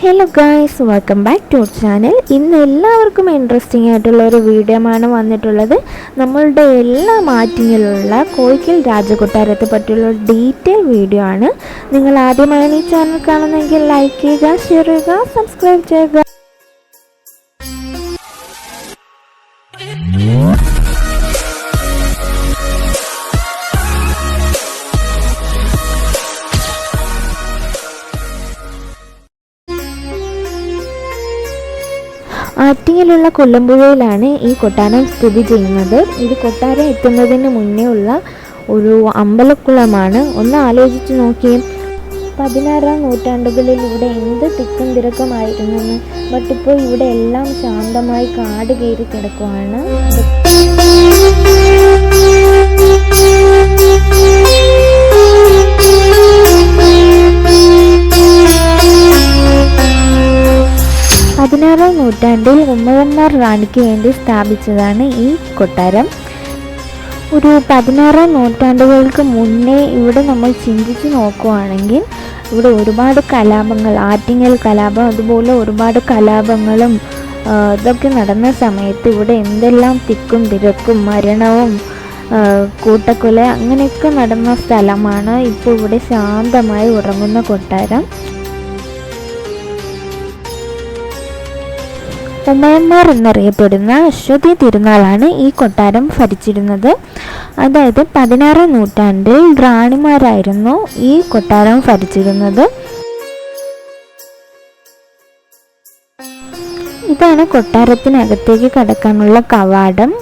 Hello guys welcome back to channel ഇന്ന് എല്ലാവർക്കും interesting ആയിട്ടുള്ള ഒരു വീഡിയോ ആണ് വന്നിട്ടുള്ളത്. നമ്മളുടെ എല്ലാ മാറ്റിങ്ങിലുള്ള കോഴിക്കൽ രാജകൊട്ടാരത്തെ പറ്റിയുള്ള ഡീറ്റെയിൽ വീഡിയോ ആണ്. നിങ്ങൾ ആദ്യമായി ഈ ചാനൽ കാണുന്നെങ്കിൽ ലൈക്ക് ചെയ്യുക ഷെയർ ചെയ്യുക സബ്സ്ക്രൈബ് ചെയ്യുക. ആറ്റിങ്ങിലുള്ള കൊല്ലമ്പുഴയിലാണ് ഈ കൊട്ടാരം സ്ഥിതി ചെയ്യുന്നത്. ഇത് കൊട്ടാരം എത്തുന്നതിന് മുന്നേ ഉള്ള ഒരു അമ്പലക്കുളമാണ്. ഒന്ന് ആലോചിച്ച് നോക്കിയേ. പതിനാറാം നൂറ്റാണ്ടുകളിൽ ഇവിടെ എന്ത് തിക്കും തിരക്കുമായിരുന്നെന്ന്. ബട്ട് ഇപ്പോൾ ഇവിടെ എല്ലാം ശാന്തമായി കാട് കയറി കിടക്കുവാണ്. പതിനാറാം നൂറ്റാണ്ടിൽ ഉമ്മയന്മാർ റാണിക്ക് വേണ്ടി സ്ഥാപിച്ചതാണ് ഈ കൊട്ടാരം. ഒരു പതിനാറാം നൂറ്റാണ്ടുകൾക്ക് മുന്നേ ഇവിടെ നമ്മൾ ചിന്തിച്ച് നോക്കുവാണെങ്കിൽ ഇവിടെ ഒരുപാട് കലാപങ്ങൾ ആറ്റിങ്ങൽ കലാപം അതുപോലെ ഒരുപാട് കലാപങ്ങളും ഇതൊക്കെ നടന്ന സമയത്ത് ഇവിടെ എന്തെല്ലാം തിക്കും തിരക്കും മരണവും കൂട്ടക്കൊല അങ്ങനെയൊക്കെ നടന്ന സ്ഥലമാണ് ഇപ്പോൾ ഇവിടെ ശാന്തമായി ഉറങ്ങുന്ന കൊട്ടാരം. ഉമ്മയന്മാർ എന്നറിയപ്പെടുന്ന അശ്വതി തിരുനാളാണ് ഈ കൊട്ടാരം ഭരിച്ചിരുന്നത്. അതായത് പതിനാറാം നൂറ്റാണ്ടിൽ റാണിമാരായിരുന്നു ഈ കൊട്ടാരം ഭരിച്ചിരുന്നത്. ഇതാണ് കൊട്ടാരത്തിനകത്തേക്ക് കടക്കാനുള്ള കവാടം.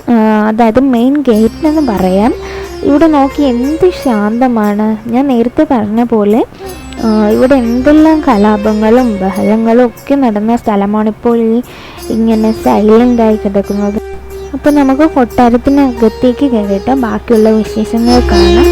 അതായത് മെയിൻ ഗേറ്റ് എന്ന് പറയാം. ഇവിടെ നോക്കി എന്ത് ശാന്തമാണ്. ഞാൻ നേരത്തെ പറഞ്ഞ പോലെ ഇവിടെ എന്തെല്ലാം കലാപങ്ങളും ബഹളങ്ങളും ഒക്കെ നടന്ന സ്ഥലമാണിപ്പോൾ ഈ ഇങ്ങനെ സൈലന്റ് ആയി കിടക്കുന്നത്. അപ്പോൾ നമുക്ക് കൊട്ടാരത്തിനകത്തേക്ക് കയറിയിട്ട് ബാക്കിയുള്ള വിശേഷങ്ങൾ കാണാം.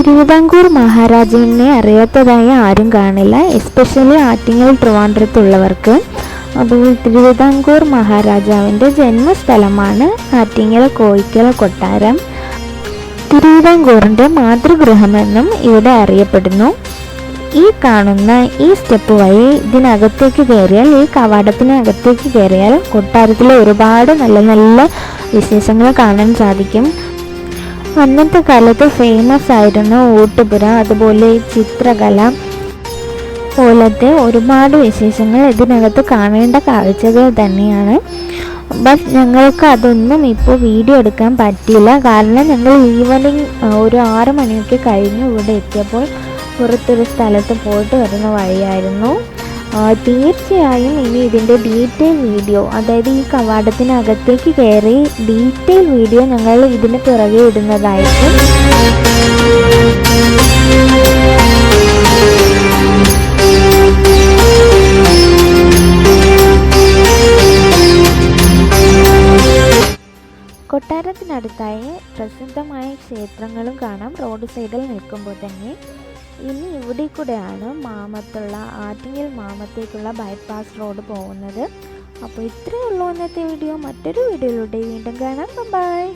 തിരുവിതാംകൂർ മഹാരാജനെ അറിയാത്തതായി ആരും കാണില്ല. എസ്പെഷ്യലി ആറ്റിങ്ങൽ ട്രിവാൻഡ്രത്തുള്ളവർക്ക്. അപ്പോൾ തിരുവിതാംകൂർ മഹാരാജാവിന്റെ ജന്മസ്ഥലമാണ് ആറ്റിങ്ങൽ കോയിക്കൽ കൊട്ടാരം. തിരുവിതാംകൂറിന്റെ മാതൃഗൃഹമെന്നും ഇവിടെ അറിയപ്പെടുന്നു. ഈ കാണുന്ന ഈ സ്റ്റെപ്പ് വഴി ഇതിനകത്തേക്ക് കയറിയാൽ ഈ കവാടത്തിനകത്തേക്ക് കയറിയാൽ കൊട്ടാരത്തിലെ ഒരുപാട് നല്ല നല്ല വിശേഷങ്ങൾ കാണാൻ സാധിക്കും. അന്നത്തെ കാലത്ത് ഫേമസ് ആയിരുന്നു ഊട്ടുപുര അതുപോലെ ചിത്രകല പോലത്തെ ഒരുപാട് വിശേഷങ്ങൾ ഇതിനകത്ത് കാണേണ്ട കാഴ്ചകൾ തന്നെയാണ്. ബട്ട് ഞങ്ങൾക്ക് അതൊന്നും ഇപ്പോൾ വീഡിയോ എടുക്കാൻ പറ്റിയില്ല. കാരണം ഞങ്ങൾ ഈവനിങ് ഒരു ആറ് മണിയൊക്കെ കഴിഞ്ഞ് ഇവിടെ എത്തിയപ്പോൾ പുറത്തൊരു സ്ഥലത്ത് പോയിട്ട് വരുന്ന വഴിയായിരുന്നു. തീർച്ചയായും ഇനി ഇതിന്റെ ഡീറ്റെയിൽ വീഡിയോ അതായത് ഈ കവാടത്തിനകത്തേക്ക് കയറി ഡീറ്റെയിൽ വീഡിയോ ഞങ്ങൾ ഇതിന് പിറകെ ഇടുന്നതായിരിക്കും. കൊട്ടാരത്തിനടുത്തായി പ്രസിദ്ധമായ ക്ഷേത്രങ്ങളും കാണാം. റോഡ് സൈഡിൽ നിൽക്കുമ്പോൾ തന്നെ ഇനി ഇവിടെ കൂടെയാണ് മാമത്തുള്ള ആറ്റിങ്ങൽ മാമത്തേക്കുള്ള ബൈപ്പാസ് റോഡ് പോകുന്നത്. അപ്പോൾ ഇത്രയേ ഉള്ളൂ ഇന്നത്തെ വീഡിയോ മറ്റൊരു വീഡിയോയിലൂടെ വീണ്ടും കാണാം. ബൈ